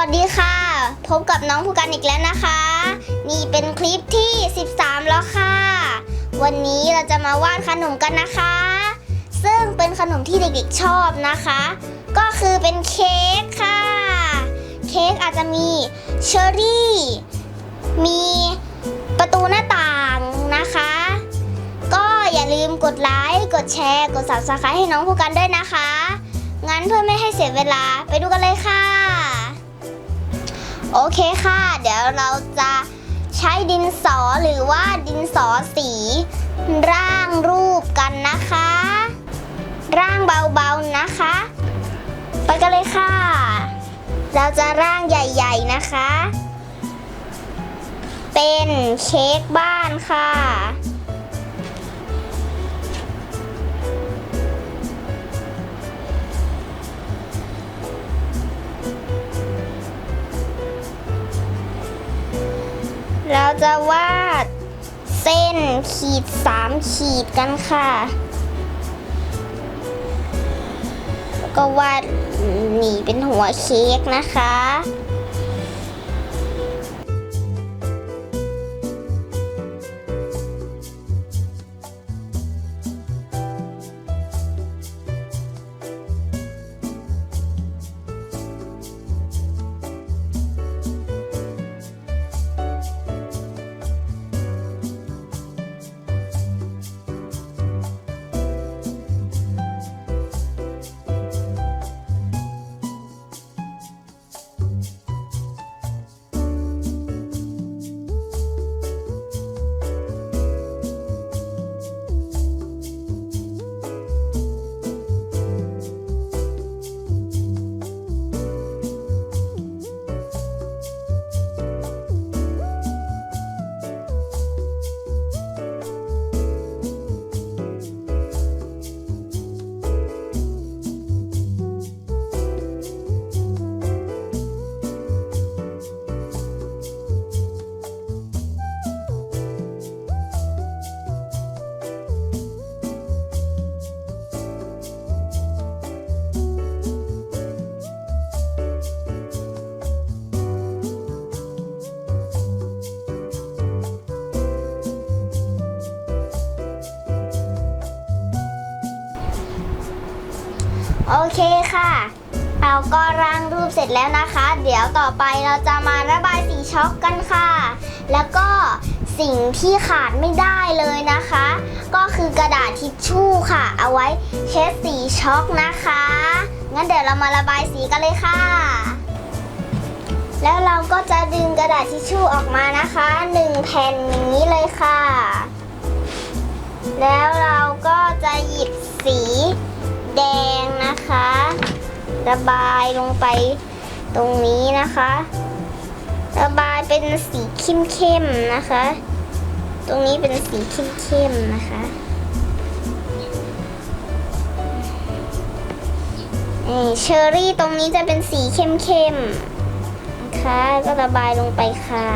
วัสดีค่ะ พบกับน้องผู้กันอีกแล้วนะคะ นี่เป็นคลิปที่ 13 แล้วค่ะ วันนี้เราจะมาวาดขนมกันนะคะ ซึ่งเป็นขนมที่เด็กๆชอบนะคะ ก็คือเป็นเค้กค่ะ เค้กอาจจะมีเชอร์รี่ มีประตูหน้าต่างนะคะ ก็อย่าลืมกดไลค์ กดแชร์ กด subscribe ให้น้องผู้กันด้วยนะคะ งั้นเพื่อไม่ให้เสียเวลาไปดูกันเลยค่ะ โอเคค่ะ เดี๋ยวเราจะใช้ดินสอหรือว่าดินสอสี ร่างรูปกันนะคะ ร่างเบาๆนะคะ ไปกันเลยค่ะ เราจะร่างใหญ่ๆนะคะ เป็นเค้กบ้านค่ะ เราจะวาดเส้นขีดสามขีดกันค่ะ แล้วก็วาดหนีเป็นหัวเค้กนะคะ เคค่ะ เราก็ร่างรูปเสร็จแล้วนะคะ เดี๋ยวต่อไปเราจะมาระบายสีช็อกกันค่ะ แล้วก็สิ่งที่ขาดไม่ได้เลยนะคะ ก็คือกระดาษทิชชู่ค่ะ เอาไว้เช็ดสีช็อกนะคะ งั้นเดี๋ยวเรามาระบายสีกันเลยค่ะ แล้วเราก็จะดึงกระดาษทิชชู่ออกมานะคะหนึ่งแผ่นอย่างนี้เลยค่ะ แล้วเราก็จะหยิบสีแดงนะคะ ระบายลงไปตรงนี้นะคะ ระบายเป็นสีเข้มๆนะคะ ตรงนี้เป็นสีเข้มๆนะคะนี่เชอรี่ตรงนี้จะเป็นสีเข้มๆนะคะก็ระบายลงไปค่ะ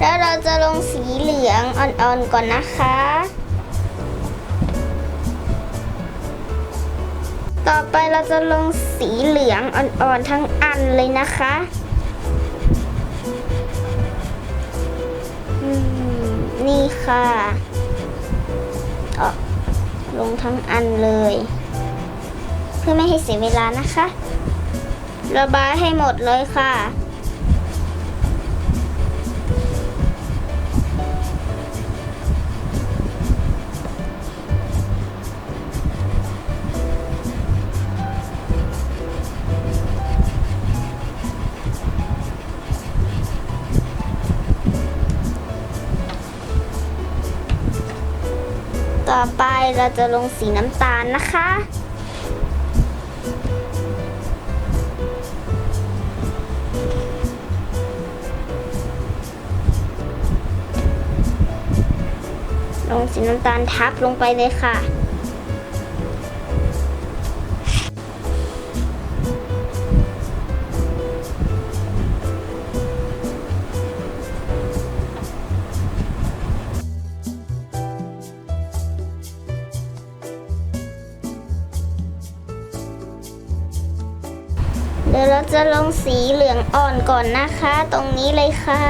แล้วเราจะลงสีเหลืองอ่อนๆก่อนนะคะ ต่อไปเราจะลงสีเหลืองอ่อนๆทั้งอันเลยนะคะอืมนี่ค่ะเอลงทั้งอันเลย เพื่อไม่ให้เสียเวลานะคะ ระบายให้หมดเลยค่ะ ต่อไปเราจะลงสีน้ำตาลนะคะ ลงสีน้ำตาลทับลงไปเลยค่ะ เดี๋ยวเราจะลงสีเหลืองอ่อนก่อนนะคะ ตรงนี้เลยค่ะ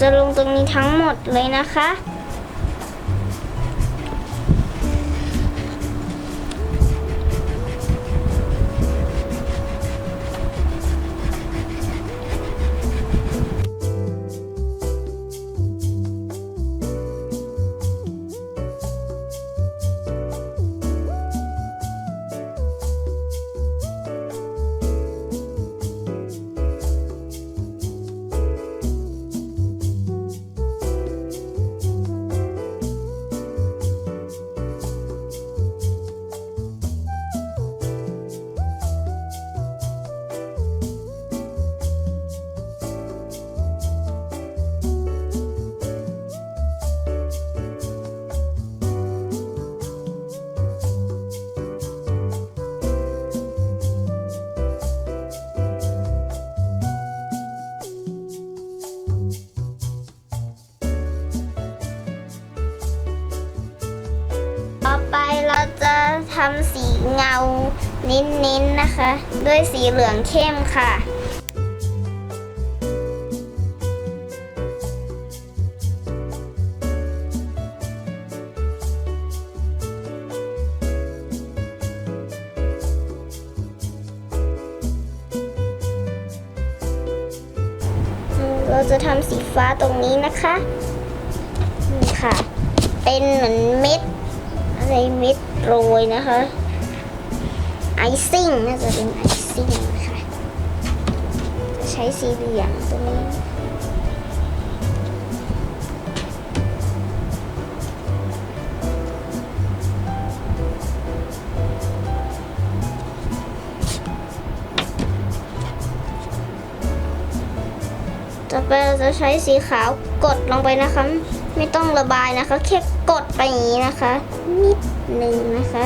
จะลงตรงนี้ทั้งหมดเลยนะคะำสีเงาเน้นๆนะคะ ด้วยสีเหลืองเข้มค่ะเราจะทำสีฟ้าตรงนี้นะคะนี่ค่ะ เป็นเหมือนเม็ดอะไรเม็ด โรยนะคะไอซิ่งน่าจะเป็นไอซิ่งนะคะจะใช้สีเหลืองตรงนี้ต่อไปเราจะใช้สีขาวกดลงไปนะคะ ไม่ต้องระบายนะคะ แค่กดไปอย่างนี้นะคะนิด หนึ่งนะคะ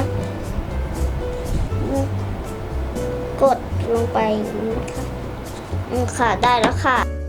กดลงไปนี้นะคะอืมค่ะได้แล้วค่ะ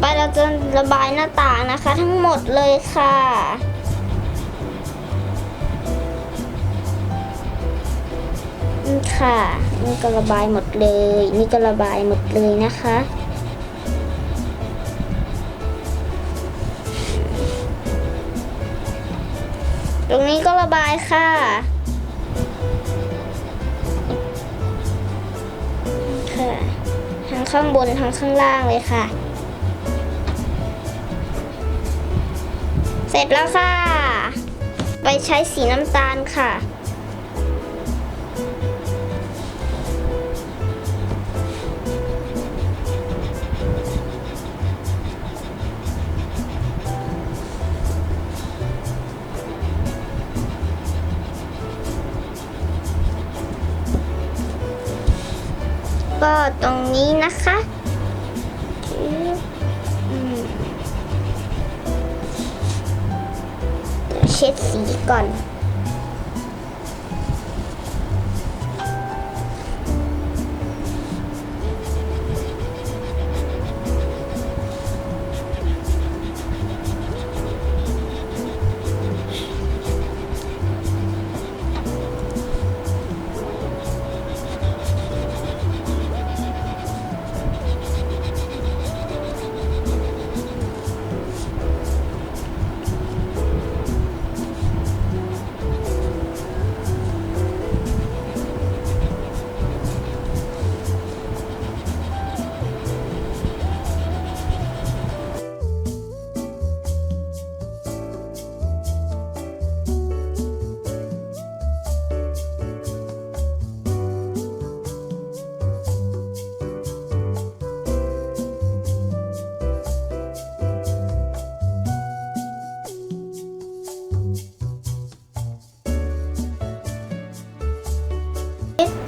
ไปเราจะระบายหน้าต่างนะคะ ทั้งหมดเลยค่ะนี่ค่ะ นี่ก็ระบายหมดเลย นี่ก็ระบายหมดเลยนะคะตรงนี้ก็ระบายค่ะ ค่ะ ทั้งข้างบนทั้งข้างล่างเลยค่ะ ร็จแล้วค่ะ ไปใช้สีน้ำตาลค่ะ ก็ตรงนี้นะคะ เช็ดสีก่อน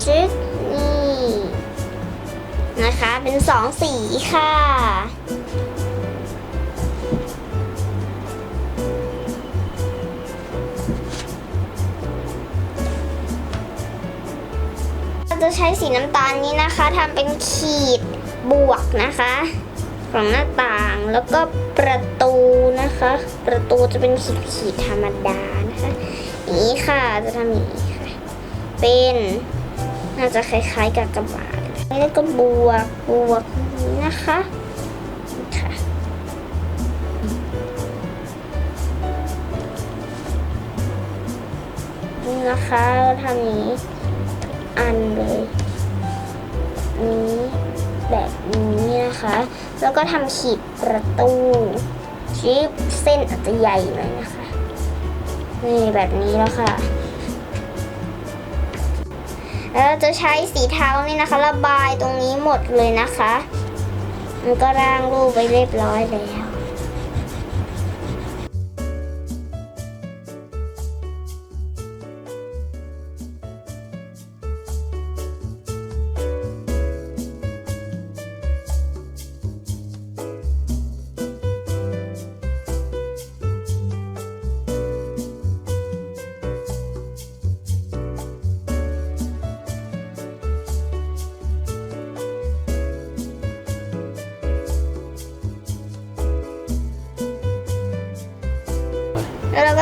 จึ๊ดจึ๊ดนี่นะคะเป็นสองสีค่ะเราจะใช้สีน้ำตาลนี้นะคะทำเป็นขีดบวกนะคะ ของหน้าต่างแล้วก็ประตูนะคะ ประตูจะเป็นขีดขีดธรรมดานะคะ นี้ค่ะจะทำอย่างนี้ค่ะ เป็น น่าจะคล้ายๆกับกระบาดแล้วก็บวกบวกนะคะนี่ค่ะนะคะทำนี้อันเลยนี้แบบนี้นะคะ แล้วก็ทำขีดประตูชิปเส้นอาจจะใหญ่หน่อยนะคะ นี่แบบนี้แล้วค่ะ แล้วเราจะใช้สีเทานี่นะคะ ระบายตรงนี้หมดเลยนะคะ มันก็ร่างรูปไปเรียบร้อยแล้ว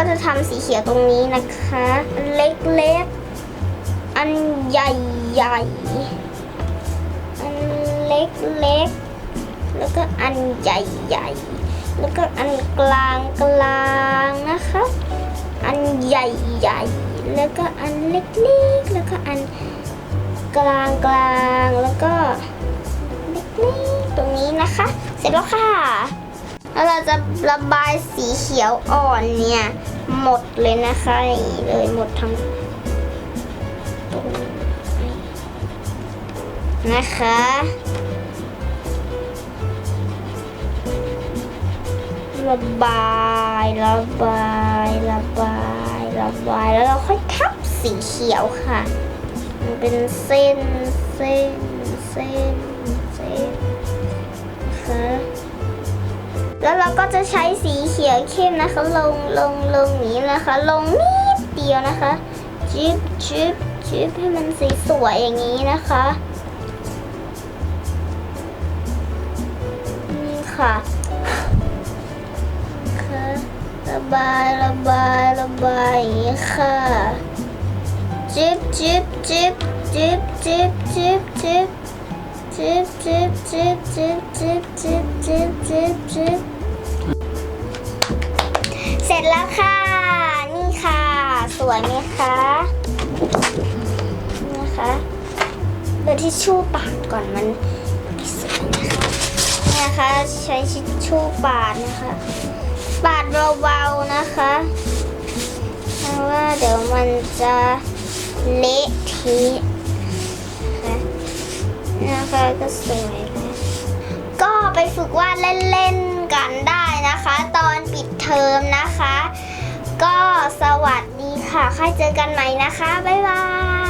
ก็จะทำสีเขียวตรงนี้นะคะ เล็กๆ อันใหญ่ๆ อันเล็กๆ แล้วก็อันใหญ่ๆ แล้วก็อันกลางกลางนะคะ อันใหญ่ๆ แล้วก็อันเล็กๆ แล้วก็อันกลางกลางแล้วก็เล็กๆ ตรงนี้นะคะ เสร็จแล้วค่ะ แล้วเราจะระบายสีเขียวอ่อนเนี่ย หมดเลยนะคะนี้เลยหมดทั้งตรงนี้นะคะระบายระบายระบายระบายแล้วเราค่อยทับสีเขียวค่ะ มันเป็นเส้นเส้นเส้นเส้นนะคะ แล้วเราก็จะใช้สีเขียวเข้มนะคะ ลงลงลงนี้นะคะ ลงนิดเดียวนะคะจิบจิบจิบให้มันสีสวยอย่างนี้นะคะนี่ค่ะค่ะระบายระบายระบายอย่างนี้ค่ะจิบจิบจิบจิบจิบจิบจิบจิบจิบจิบจิบจิบจิบจิบจิบ แล้วค่ะ นี่ค่ะ สวยไหมคะนี่นะคะเดี๋ยวทิชชู่ปาดก่อนมันไม่สวยนะคะนี่นะคะใช้ทิชชู่ปาดนะคะ ปาดเบาๆนะคะเพราะว่าเดี๋ยวมันจะเละทีนะคะนะคะก็สวยแล้วก็ไปฝึกวาดเล่นๆกันได้นะคะ ทอมนะคะ ก็สวัสดีค่ะค่อยเจอกันใหม่นะคะ บ๊ายบาย